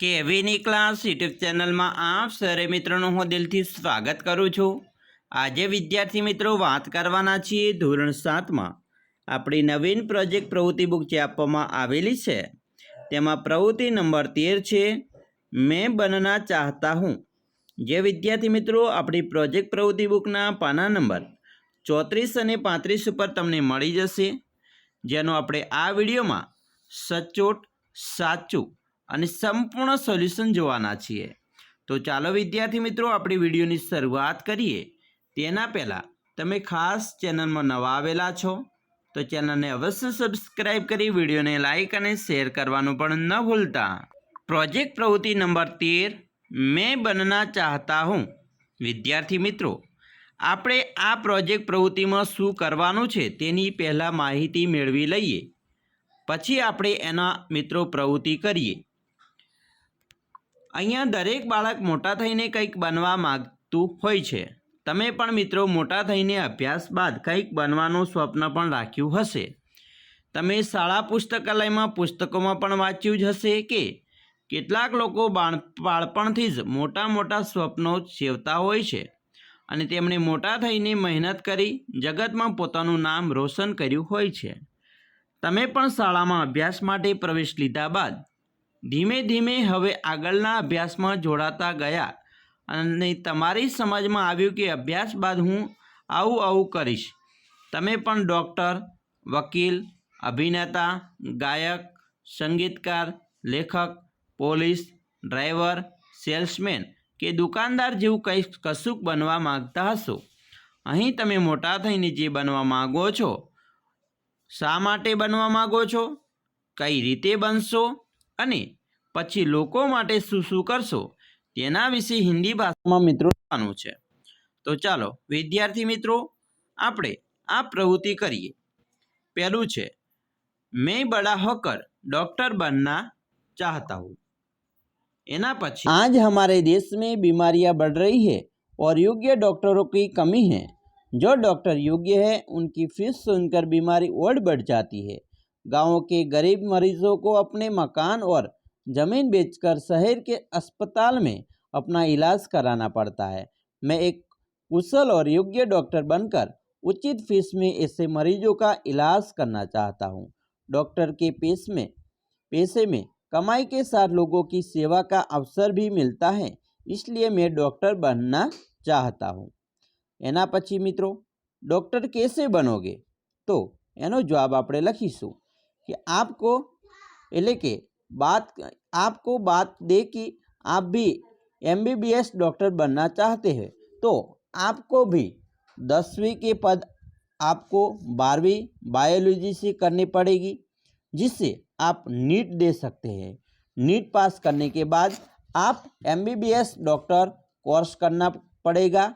કેવીની class YouTube ચેનલમાં આપ સરે મિત્રોનું હું દિલથી સ્વાગત કરું છું આજે વિદ્યાર્થી મિત્રો વાત કરવાના છીએ ધોરણ સાતમાં આપણી નવીન પ્રોજેક્ટ પ્રવૃત્તિ બુક જે આપવામાં આવેલી છે તેમાં પ્રવૃત્તિ નંબર તેર છે મેં બનના ચાહતા હું જે વિદ્યાર્થી મિત્રો આપણી પ્રોજેક્ટ પ્રવૃત્તિ બુકના પાના નંબર ચોત્રીસ અને પાંત્રીસ ઉપર તમને મળી જશે જેનો આપણે આ વિડીયોમાં સચોટ સાચું અને સંપૂર્ણ સોલ્યુશન જોવાના છીએ તો ચાલો વિદ્યાર્થી મિત્રો આપણી વિડીયોની શરૂઆત કરીએ તેના પહેલાં તમે ખાસ ચેનલમાં નવા આવેલા છો તો ચેનલને અવશ્ય સબસ્ક્રાઇબ કરી વિડીયોને લાઇક અને શેર કરવાનું પણ ન ભૂલતા પ્રોજેક્ટ પ્રવૃત્તિ નંબર તેર મેં બનના ચાહતા હું વિદ્યાર્થી મિત્રો આપણે આ પ્રોજેક્ટ પ્રવૃત્તિમાં શું કરવાનું છે તેની પહેલાં માહિતી મેળવી લઈએ પછી આપણે એના મિત્રો પ્રવૃત્તિ કરીએ અહીંયા દરેક બાળક મોટા થઈને કંઈક બનવા માગતું હોય છે તમે પણ મિત્રો મોટા થઈને અભ્યાસ બાદ કંઈક બનવાનું સ્વપ્ન પણ રાખ્યું હશે તમે શાળા પુસ્તકાલયમાં પુસ્તકોમાં પણ વાંચ્યું જ હશે કે કેટલાક લોકો બાળપણથી જ મોટા મોટા સ્વપ્નો સેવતા હોય છે અને તેમણે મોટા થઈને મહેનત કરી જગતમાં પોતાનું નામ રોશન કર્યું હોય છે તમે પણ શાળામાં અભ્યાસ માટે પ્રવેશ લીધા બાદ ધીમે ધીમે હવે આગળના અભ્યાસમાં જોડાતા ગયા અને તમારી સમજમાં આવ્યું કે અભ્યાસ બાદ હું આવું આવું કરીશ તમે પણ ડૉક્ટર વકીલ અભિનેતા ગાયક સંગીતકાર લેખક પોલીસ ડ્રાઈવર સેલ્સમેન કે દુકાનદાર જેવું કંઈ કશુંક બનવા માગતા હશો અહીં તમે મોટા થઈને જે બનવા માગો છો શા માટે બનવા માગો છો કઈ રીતે બનશો અને પછી લોકો માટે શું શું કરશો તેના વિશે હિન્દી ભાષામાં મિત્રો જાણવું છે તો ચાલો વિદ્યાર્થી મિત્રો આપણે આ પ્રવૃત્તિ કરીએ પહેલું છે મેં बड़ा होकर डॉक्टर बनना चाहता हूं એના પછી આજ ہمارے દેશમાં બીमारियां बढ़ रही है और योग्य डॉक्टरों की कमी है जो डॉक्टर योग्य है उनकी फीस सुनकर बीमारी और बढ़ जाती है गाँव के गरीब मरीजों को अपने मकान और ज़मीन बेचकर शहर के अस्पताल में अपना इलाज कराना पड़ता है मैं एक कुशल और योग्य डॉक्टर बनकर उचित फीस में ऐसे मरीजों का इलाज करना चाहता हूँ डॉक्टर के पेश में पैसे में कमाई के साथ लोगों की सेवा का अवसर भी मिलता है इसलिए मैं डॉक्टर बनना चाहता हूँ एना पची मित्रों डॉक्टर कैसे बनोगे तो एनो जवाब आप लखीशू कि आपको लेके बात आपको बात दे कि आप भी एस डॉक्टर बनना चाहते हैं तो आपको भी दसवीं के पद आपको बारहवीं बायोलॉजी से करनी पड़ेगी जिससे आप नीट दे सकते हैं नीट पास करने के बाद आप एस डॉक्टर कोर्स करना पड़ेगा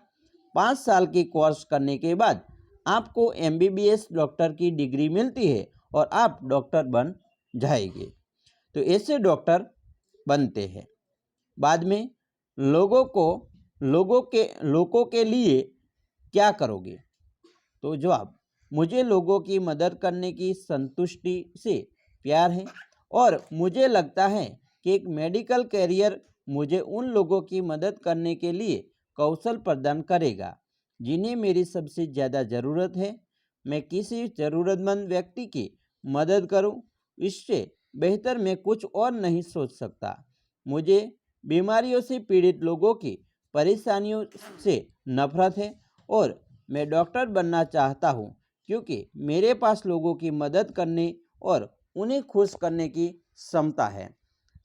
पाँच साल के कोर्स करने के बाद आपको एस डॉक्टर की डिग्री मिलती है और आप डॉक्टर बन जाएंगे तो ऐसे डॉक्टर बनते हैं बाद में लोगों को लोगों के लोगों के लिए क्या करोगे तो जवाब मुझे लोगों की मदद करने की संतुष्टि से प्यार है और मुझे लगता है कि एक मेडिकल कैरियर मुझे उन लोगों की मदद करने के लिए कौशल प्रदान करेगा जिन्हें मेरी सबसे ज़्यादा ज़रूरत है मैं किसी ज़रूरतमंद व्यक्ति की मदद करूं इससे बेहतर मैं कुछ और नहीं सोच सकता मुझे बीमारियों से पीड़ित लोगों की परेशानियों से नफरत है और मैं डॉक्टर बनना चाहता हूँ क्योंकि मेरे पास लोगों की मदद करने और उन्हें खुश करने की क्षमता है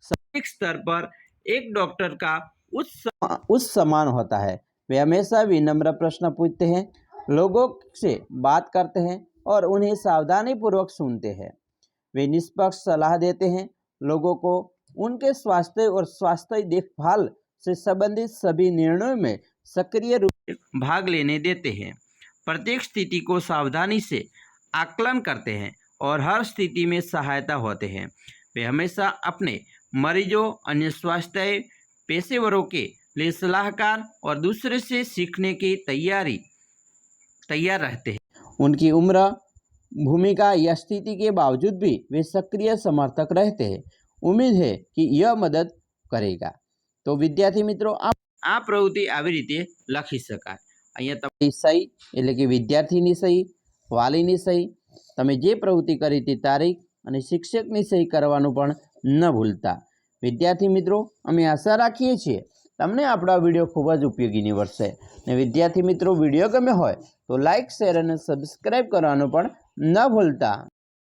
सामाजिक स्तर पर एक डॉक्टर का उस समा, उस समान होता है वे हमेशा विनम्र प्रश्न पूछते हैं लोगों से बात करते हैं और उन्हें सावधानी पूर्वक सुनते हैं वे निष्पक्ष सलाह देते हैं लोगों को उनके स्वास्थ्य और स्वास्थ्य देखभाल से संबंधित सभी निर्णयों में सक्रिय रूप भाग लेने देते हैं प्रत्येक स्थिति को सावधानी से आकलन करते हैं और हर स्थिति में सहायता होते हैं वे हमेशा अपने मरीजों अन्य स्वास्थ्य पेशेवरों के लिए सलाहकार और दूसरे से सीखने की तैयारी तैयार रहते हैं उनकी उम्र भूमिका या स्थिति के बावजूद भी वे सक्रिय समर्थक रहते हैं उम्मीद है कि यह मदद करेगा તો વિદ્યાર્થી મિત્રો આ આ પ્રવૃત્તિ આવી રીતે લખી શકાય અહીંયા તમારી સહી એટલે કે વિદ્યાર્થીની સહી વાલીની સહી તમે જે પ્રવૃત્તિ કરી તે તારીખ અને શિક્ષકની સહી કરવાનું પણ ન ભૂલતા વિદ્યાર્થી મિત્રો અમે આશા રાખીએ છીએ તમને આપણા વિડીયો ખૂબ જ ઉપયોગી નીવડશે અને વિદ્યાર્થી મિત્રો વિડીયો ગમે હોય તો લાઇક શેર અને સબસ્ક્રાઈબ કરવાનું પણ ન ભૂલતા